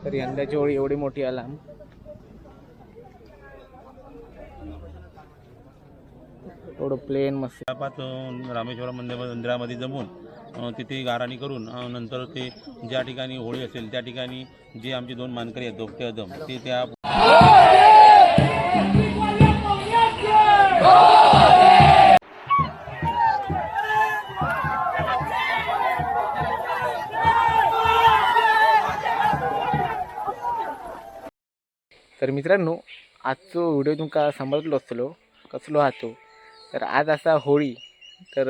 तर यंदाची होळी एवढी मोठी आला. एवढं प्लेन मस्त. रामेश्वर मंदिर मंदिरामध्ये जमून तिथे गाराणी करून नंतर ते ज्या ठिकाणी होळी असेल त्या ठिकाणी जे आमचे दोन मानकरी आहेत दोपटे अदम ते त्या तर मित्रांनो आजचो व्हिडिओ तुमका समजलो असलो कसलो हा तो? तर आज असा होळी तर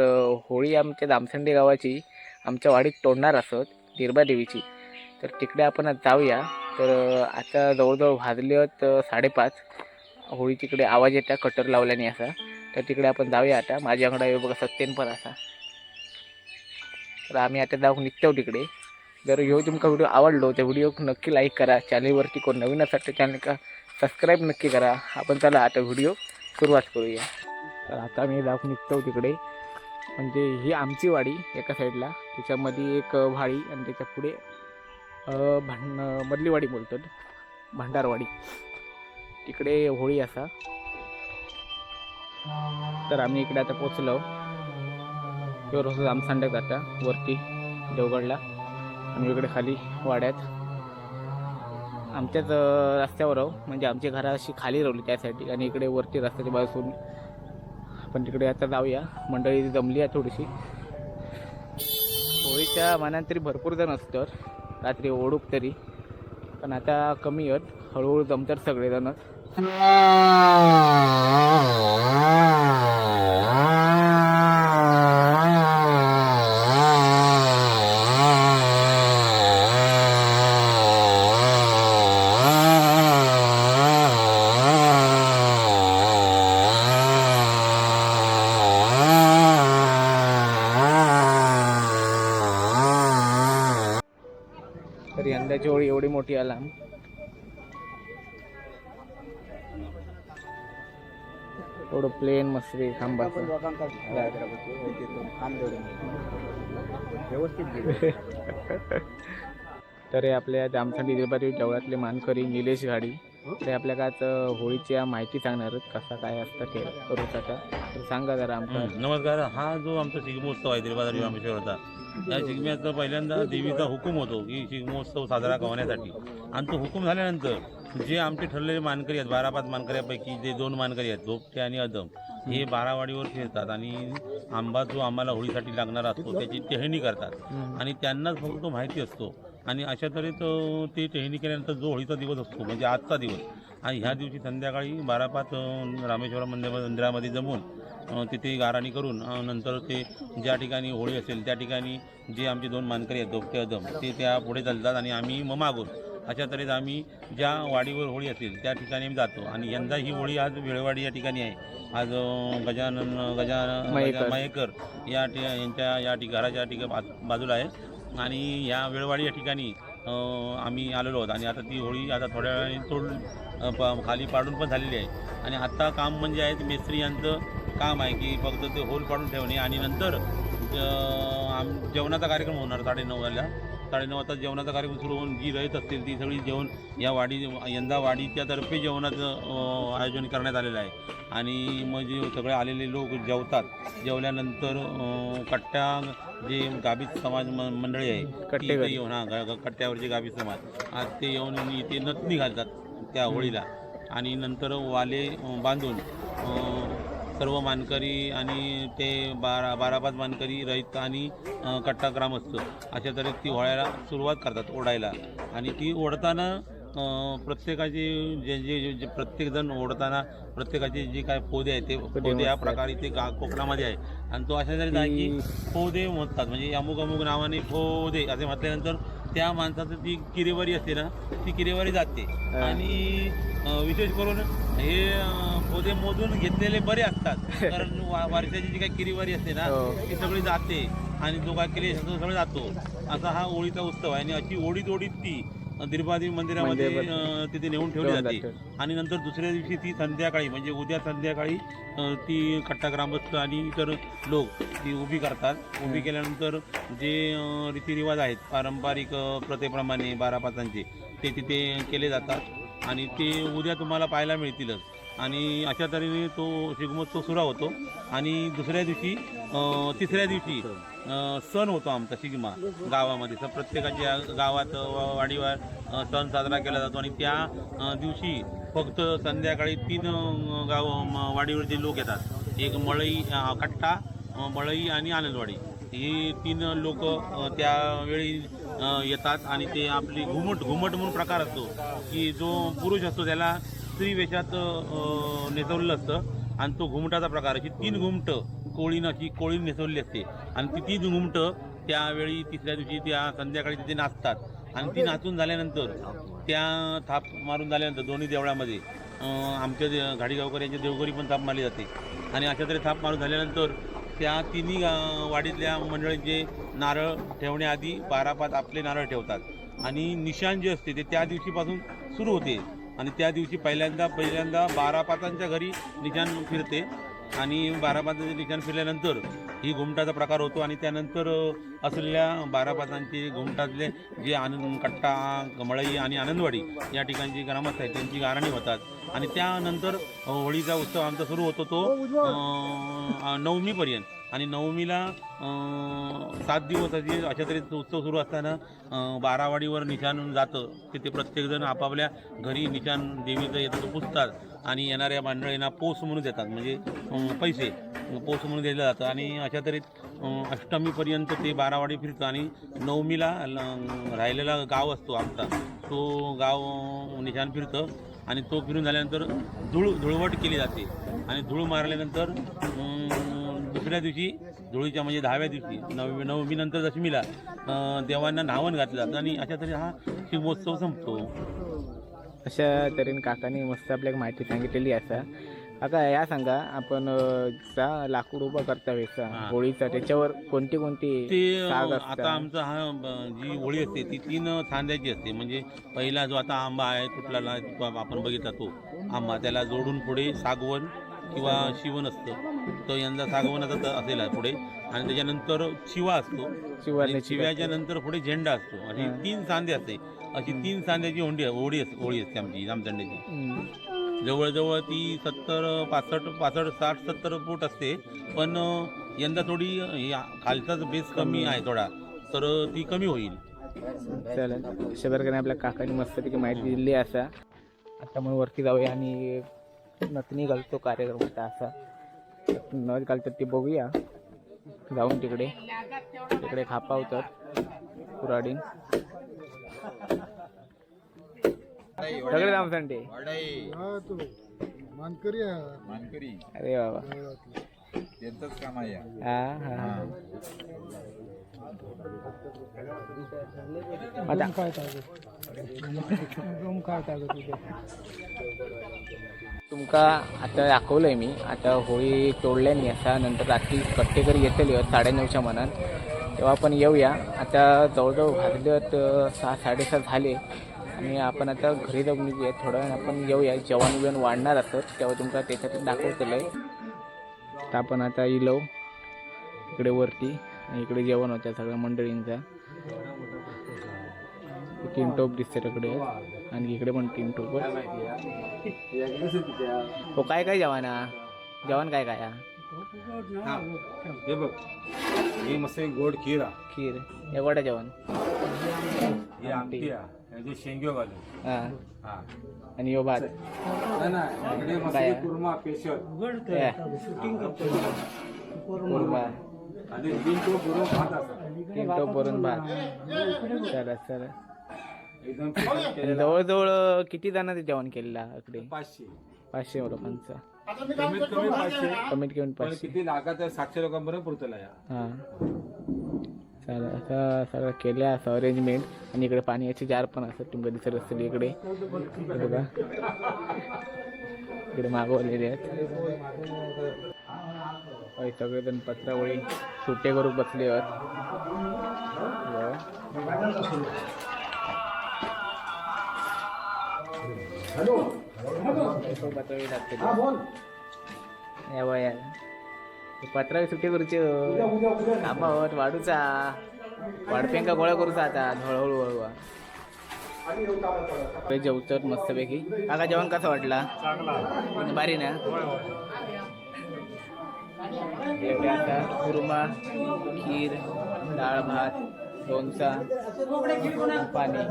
होळी आमच्या दामसंडे गावाची आमच्या वाडीत तोडणार असत निर्बा देवीची. तर तिकडे आपण आज जाऊया. तर आता जवळजवळ भाजले आहेत साडेपाच. होळी तिकडे आवाज येता कटर लावल्याने असा. तर तिकडे आपण जाऊया आता. माझ्याकडे बघा सत्यन पण असा. तर आम्ही आता जाऊ निघतो तिकडे. जर ह्यो तुमका व्हिडिओ आवडलो तर व्हिडिओ नक्की लाईक करा. चॅनलवरती कोण नवीन असाल तर चॅनल का सबस्क्राईब नक्की करा. आपण चला आता व्हिडिओ सुरुवात करूया. तर आता मी जाऊन निघतो तिकडे. म्हणजे ही आमची वाडी एका साईडला. त्याच्यामध्ये एक व्हाळी आणि त्याच्या पुढे भांड मधली वाडी बोलतात. भांडारवाडी. तिकडे होळी असा. तर आम्ही इकडे आता पोचलो. किंवा रोज आमसांड्यात आता वरती देवगडला. आणि इकडे खाली वाड्यात. आमच्याच रस्त्यावर राहू म्हणजे आमची घरा अशी खाली राहली त्यासाठी. आणि इकडे वरती रस्त्याच्या बाजून आपण तिकडे आता जाऊया. मंडळी जमली आहे थोडीशी. होळीच्या मनात तरी भरपूर जण असतात. रात्री ओढूक तरी. पण आता कमी आहेत. हळूहळू जमतात सगळेजण. थोडं प्लेन मस्त रे खांबाचं तर हे आपल्या जामसाठी दिलबारी देवळातले मानकरी निलेश गाडी. ते आपल्या आज होळीच्या माहिती सांगणार आहेत कसा काय असतं ते करूचा तर सांगा जरा आमचा. नमस्कार. हा जो आमचा शिगमोत्सव आहे दिलबादारी रामेश्वरचा या शिगम्याचा पहिल्यांदा देवीचा हुकूम होतो की शिगमोत्सव साजरा करण्यासाठी. आणि तो हुकूम झाल्यानंतर जे आमचे ठरलेले मानकरी आहेत बारा पाच मानकऱ्यापैकी जे दोन मानकरी आहेत धोपटे आणि अदम हे बारावाडीवर फिरतात आणि आंबा जो आम्हाला होळीसाठी लागणारा असतो त्याची टेहणी करतात. आणि त्यांनाच फक्त तो माहिती असतो आणि अशा तऱ्हेत अ, ते टेहणी केल्यानंतर जो होळीचा दिवस असतो म्हणजे आजचा दिवस आणि ह्या दिवशी संध्याकाळी बारा पाच रामेश्वर मंदिर मंदिरामध्ये जमून तिथे गाराणी करून नंतर ते ज्या ठिकाणी होळी असेल त्या ठिकाणी जे आमचे दोन मानकरी आहेत दोपटे अदम ते त्या पुढे चालतात आणि आम्ही मग मागून अशा तऱ्हेत आम्ही ज्या वाडीवर होळी असेल त्या ठिकाणी आम्ही जातो. आणि यंदा ही होळी आज वेळवाडी या ठिकाणी आहे. आज गजानन गजानन मयेकर. या यांच्या या ठिक घराच्या ठिकाणी बाजू- बाजूला आहे. आणि या वेळवाडी या ठिकाणी आम्ही आलेलो आहोत. आणि आता ती होळी आता थोड्या वेळाने तोड प- खाली पाडून पण झालेली आहे. आणि आत्ता काम म्हणजे आहे मेस्त्री यांचं काम आहे की फक्त ते होल पाडून ठेवणे. आणि नंतर आम जेवणाचा कार्यक्रम होणार साडे नऊ वाजता साडेनऊ वाजता जेवणाचा कार्यक्रम सुरू होऊन जी रहित असतील ती सगळी जेवण या वाडी यंदा वाडीच्या तर्फे जेवणाचं आयोजन करण्यात आलेलं आहे आणि मग जे सगळे आलेले लोक जेवतात जेवल्यानंतर कट्ट्या जे गाभीत समाज म- मंडळी आहे ती कट्टे. येऊन हा कट्ट्यावरचे गाभीत समाज आज ते येऊन इथे नथनी घालतात त्या होळीला आणि नंतर वाले बांधून सर्व मानकरी आणि ते बारा बारा पाच मानकरी रहित आणि कट्टा ग्रामस्थ अशा तऱ्हे ती होळ्याला सुरुवात करतात ओढायला. आणि ती ओढताना प्रत्येकाचे जे जे जे- प्रत्येकजण ओढताना प्रत्येकाचे जे काय पोदे आहेत ते पोदे या प्रकारे ते गा कोकणामध्ये आहे. आणि तो अशा तऱ्हेने आहे की पोदे म्हणतात म्हणजे अमुक अमुक नावाने पोदे असे म्हटल्यानंतर त्या माणसाचं ती किरेवारी असते ना ती किरेवारी जाते. आणि अ, विशेष करून हे अ, पोदे मोजून घेतलेले बरे असतात. कारण वा- वर्षाची जी काही किरीवारी असते ना हो. ती सगळी जाते. आणि जो काय केली तो सगळं जातो. असा हा होळीचा उत्सव आहे. आणि अशी ओढीत ओढीत ती दिरबादेवी मंदिरामध्ये. अं, तिथे नेऊन ठेवली जाते. आणि नंतर दुसऱ्या दिवशी ती संध्याकाळी म्हणजे उद्या संध्याकाळी अं, ती कट्टा ग्रामस्थ आणि इतर लोक ती उभी करतात. उभी केल्यानंतर जे अं, रीतिरिवाज आहेत पारंपरिक अं, प्रथेप्रमाणे बारा पाचांचे ते तिथे केले जातात. आणि ते उद्या तुम्हाला पाहायला मिळतीलच. आणि अशा तऱ्हेने तो शिगमोत्सव सुरू होतो. आणि दुसऱ्या दिवशी अं, तिसऱ्या दिवशी अं, सण होतो आमचा शिगमा गावामध्ये. तर प्रत्येकाच्या गावात अं, वाडीवर अं, सण साजरा केला जातो आणि त्या अं, दिवशी फक्त संध्याकाळी तीन अं, गाव म- वाडीवरचे लोक येतात एक मळई अं, कट्टा अं, मळई आणि आनंदवाडी. ही तीन लोक त्यावेळी येतात आणि ते आपली घुमट घुमट म्हणून प्रकार असतो की जो पुरुष असतो त्याला स्त्री वेशात नेसवलेलं असतं आणि तो घुमटाचा प्रकार अशी तीन घुमटं कोळीनं अशी कोळी नेसवलेली असते. आणि ती तीन घुमटं त्यावेळी तिसऱ्या दिवशी त्या संध्याकाळी तिथे नाचतात. आणि ती नाचून झाल्यानंतर त्या थाप मारून झाल्यानंतर दोन्ही देवळामध्ये आमच्या दे- घाडीगावकर यांच्या देवघरी पण थाप मारली जाते. आणि अशा तरी थाप मारून झाल्यानंतर त्या तिन्ही वाडीतल्या मंडळींचे नारळ ठेवण्याआधी बारा पाच आपले नारळ ठेवतात. आणि निशाण जे असते ते त्या दिवशीपासून सुरू होते. आणि त्या दिवशी पहिल्यांदा पहिल्यांदा बारा पाचांच्या घरी निशाण फिरते. आणि बारा ठिकाण फिरल्यानंतर ही घुमटाचा प्रकार होतो आणि त्यानंतर असलेल्या बारापातांचे घुमटातले जे आनंद कट्टा मळई आणि आनंदवाडी या ठिकाणची ग्रामस्थ आहेत त्यांची गाराणी होतात. आणि त्यानंतर होळीचा उत्सव आमचा सुरू होतो तो नवमीपर्यंत. आणि नवमीला सात सात दिवसाची अशा तऱ्हेचा उत्सव सुरू असताना बारावाडीवर निशाण जातं. तिथे प्रत्येकजण आपापल्या घरी निशाण देवीचं येतं तो पुजतात आणि येणाऱ्या मंडळींना पोस म्हणून देतात. म्हणजे पैसे पोस म्हणून दिलं जातं. आणि अशा तऱ्हेत अष्टमीपर्यंत ते बारावाडी फिरतं. आणि नवमीला राहिलेला गाव असतो आमचा. तो गाव निशाण फिरतं. आणि तो फिरून झाल्यानंतर धूळ धुळवट केली जाते. आणि धूळ मारल्यानंतर दुसऱ्या दिवशी धुळीच्या म्हणजे दहाव्या दिवशी नवमी नवमीनंतर दशमीला देवांना नावण घातलं जातं आणि अशा तऱ्हे हा शिवोत्सव संपतो अशा तऱ्हेने काकाने मस्त आपल्याला माहिती सांगितलेली असा काका या सांगा आपण जा लाकूड उभा करता वेळेचा. होळीचा त्याच्यावर कोणती कोणती ते साग अं, असतात? आता आमचा हा जी होळी असते ती तीन खांद्याची असते म्हणजे पहिला जो आता आंबा आहे तुटलेला तो आपण बघितला तो आंबा त्याला जोडून पुढे सागवण किंवा शिवण असतं तो यंदा सागवनाचा असेल आहे पुढे. आणि त्याच्यानंतर शिवा असतो. आणि शिव्याच्या नंतर पुढे झेंडा असतो. आणि. तीन सांधे असते. अशी तीन सांध्याची होंडी होळी असते होळी असते आमची हम्म. जवळजवळ ती सत्तर पासष्ट पासष्ट साठ सत्तर फूट असते. पण यंदा थोडी खालचाच बेस कमी आहे थोडा. तर ती कमी होईल. चालेल. अशा प्रकारे आपल्या काकाने मस्तपैकी माहिती दिली असा. आता मग वरती जाऊया आणि नथनी घालतो कार्यक्रम होता असा. नथ घालतात ते बघूया. जाऊन तिकडे. तिकडे खापावतात. कुराडीन सगळे रामसंडे मानकरी अरे बाबा. त्यांचंच काम आहे हा हा. हा आता तुमका आता दाखवलंय मी. आता होळी तोडल्यानी असा नंतर रात्री कट्टेकरी येतली साडेनऊच्या मनात तेव्हा आपण येऊया. आता जवळजवळ भाजल्यात सहा साडेसहा झाले. आणि आपण आता घरी जाऊन निघूया. थोड्या वेळ आपण येऊया. जेवण बिवण वाढणार असत तेव्हा तुमका त्याच्यात आहे तर आपण आता इलो इकडे वरती. इकडे जेवण होत्या सगळ्या मंडळींचा. तीन टोप दिसते तिकडे आणि इकडे पण तीन टोप. हो काय काय जेवण? जेवण काय काय? हा? बघ. मस्त गोड खीर हा. खीर जेवण. हे आमटी हा. शेंगे घालून हा. हा. आणि यो भात. नाही, कुर्मा स्पेशल. कुर्मा. आणि तीन तो गुरु भात असा. तीन टोप भरून भात. चला चला. एकदम special आणि केलेला. जवळजवळ किती जणांचं जेवण केलेलं इकडे पाचशे. पाचशे लोकांचं. कमीत कमी पाचशे. कमीत कमी पण पाचशे. किती लागात सातशे लोकांपर्यंत पुरतला या. हां. चालेल असं सगळं केलं असं अरेंजमेंट आणि इकडे पाण्याचे जार पण असतात तुम्ही दिसत असतील इकडे. हे बघा. इकडे मागवलेले आहेत. सगळेजण पत्रावळी सुट्टे करून बसले आहेत पत्रावी लागते या. वया पत्रावी सुट्टी करूची कामावर वाढूचा. वाढपेंका गोळा करूचा आता हळूहळू हळू ते जेवतात मस्तपैकी. काका जेवण कसं वाटला? बारी ना? इकडे आता कुर्मा खीर डाळ भात लोणचा पाणी.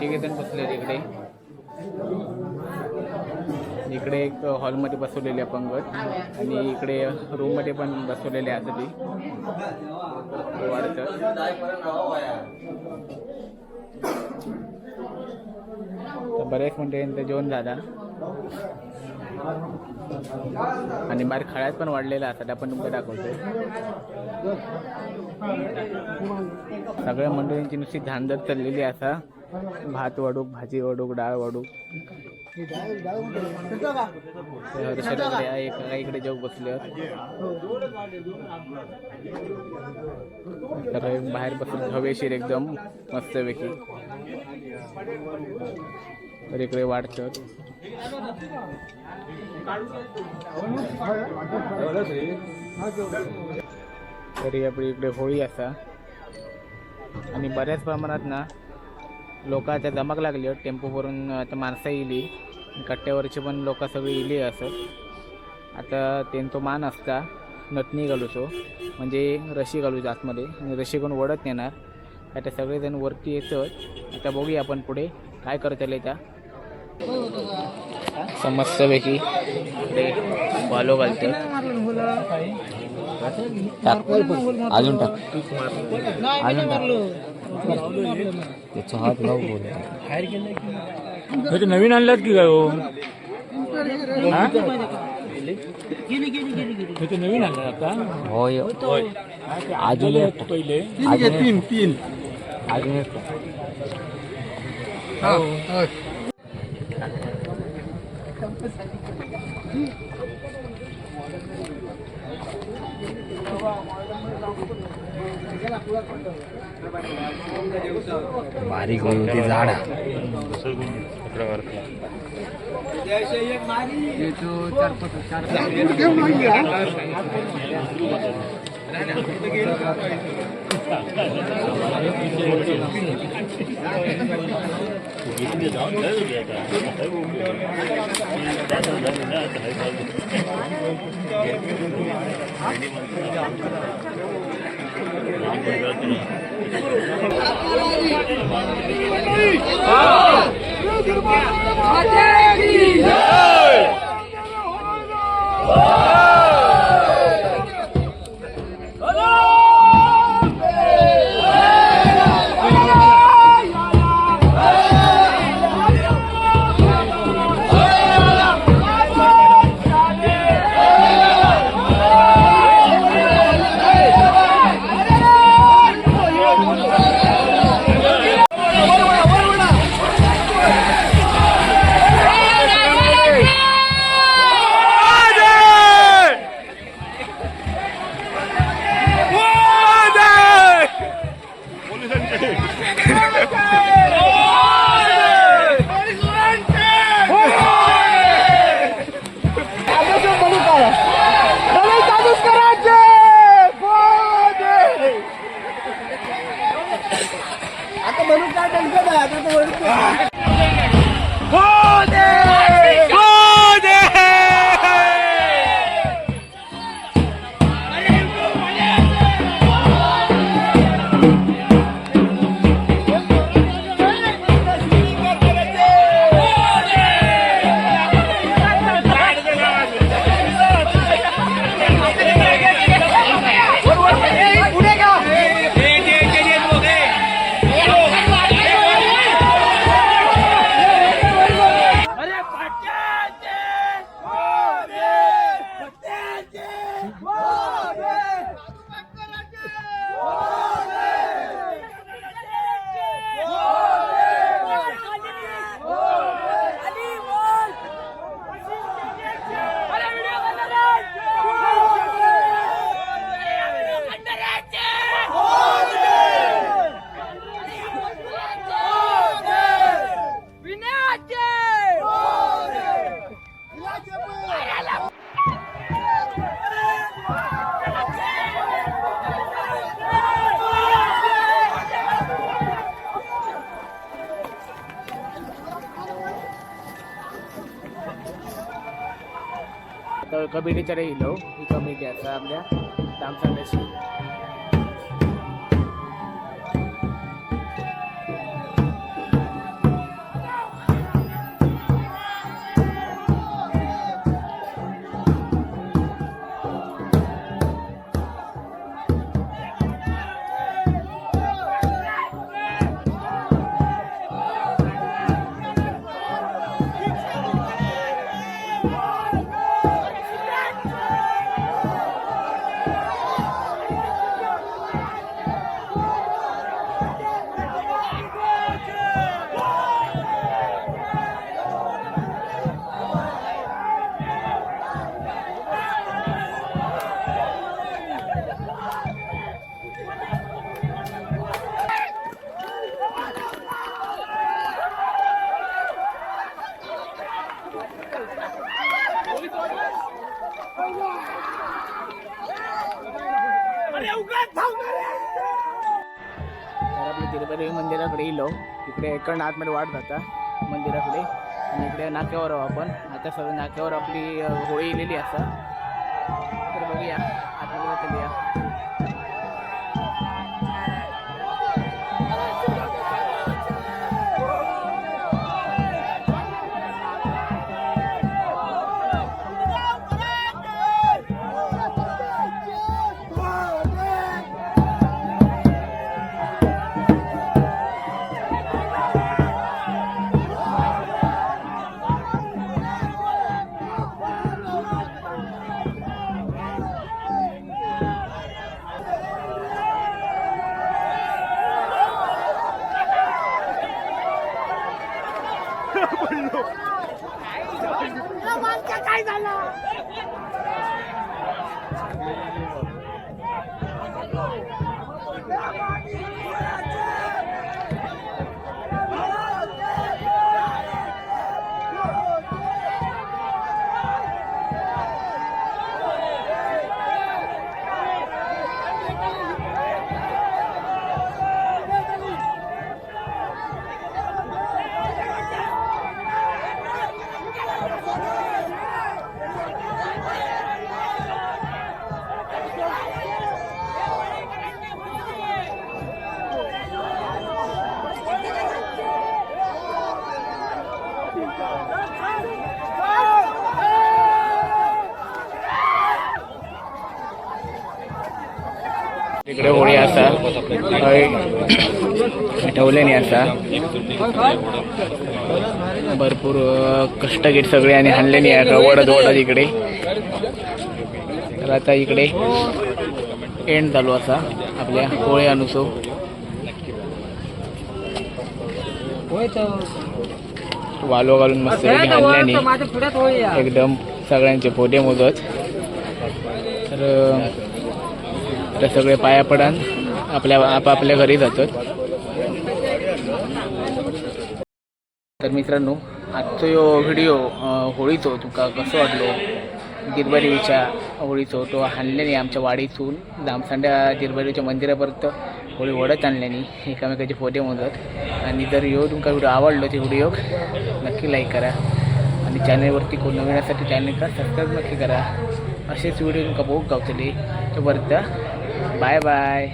तिघे बसले तिकडे इकडे. एक हॉलमध्ये बसवलेली आहे पंगत. आणि इकडे रूममध्ये पण बसवलेले आहे आता ती वाढतं बरेच म्हणजे मंडळींचं जेवण झाला. आणि बाहेर खळ्यात पण वाढलेला असतात आपण तुमचं दाखवतो सगळ्या मंडळींची नुसती धांदर चाललेली असा भात वाडूक भाजी वाडूक डाळ एका इकडे जेव बसले तर बाहेर बसून हवेशीर एकदम मस्तपैकी. तर इकडे वाढतं तरी आपली इकडे होळी असा. आणि बऱ्याच प्रमाणात ना लोक आता जमाक लागली हो, टेम्पोवरून आता माणसं येली कट्ट्यावरची पण लोक सगळी येली असत आता त्यांचो मान असता नटणी घालूचो. म्हणजे रशी घालूचो आतमध्ये. आणि रशी कोण वडत नेणार. आता सगळेजण वरती येतं आता बघूया आपण पुढे काय करतले त्या समस्तपैकी इकडे वालो घालतात अजून टाक अजून टाक त्याचा हात लावू बोल नवीन आणल्यात की काय हो। नवीन आणलं आता होय। अजून पहिले। तीन तीन। अजून एक. बारीक होऊन ती झाड चार Até! आता कमिटीच्या येयलो ही कमिटी आता आपल्या दामसांड्याची तिरुपती मंदिराकडे इकडे इकडनं आतमध्ये वाट जाता मंदिराकडे. आणि इकडे नाक्यावर आहो आपण. आता सगळं नाक्यावर आपली होळी इलेली असा तर बघूया. आता चलूया इकडे होळी असा हय. असा भरपूर कष्ट घेत सगळे आणि हाणलेली वडत वडत इकडे. तर आता इकडे एंड चालू असा. आपल्या होळी अनुसो वालो घालून मस्त हाणल्याने एकदम सगळ्यांचे पोटे मोजत. तर तर सगळे पाया पडान. आपल्या आपापल्या घरी जातात. तर मित्रांनो आजचो ह्यो व्हिडिओ होळीचो तुमका कसो वाटलो? गिरबारीच्या होळीचो तो हाणल्याने आमच्या वाडीतून दामसांड्या गिरबारीच्या मंदिरापर्यंत. होळी ओढत आणल्याने. एकामेकाचे फोटे मोजत. आणि जर यो तुमका व्हिडिओ आवडलो ते व्हिडिओ नक्की लाईक करा. आणि चॅनलवरती कोण नवीन असेल तर सबस्क्राईब नक्की करा. असेच व्हिडिओ तुमका बघूक गावतले. तोपर्यंत बाय बाय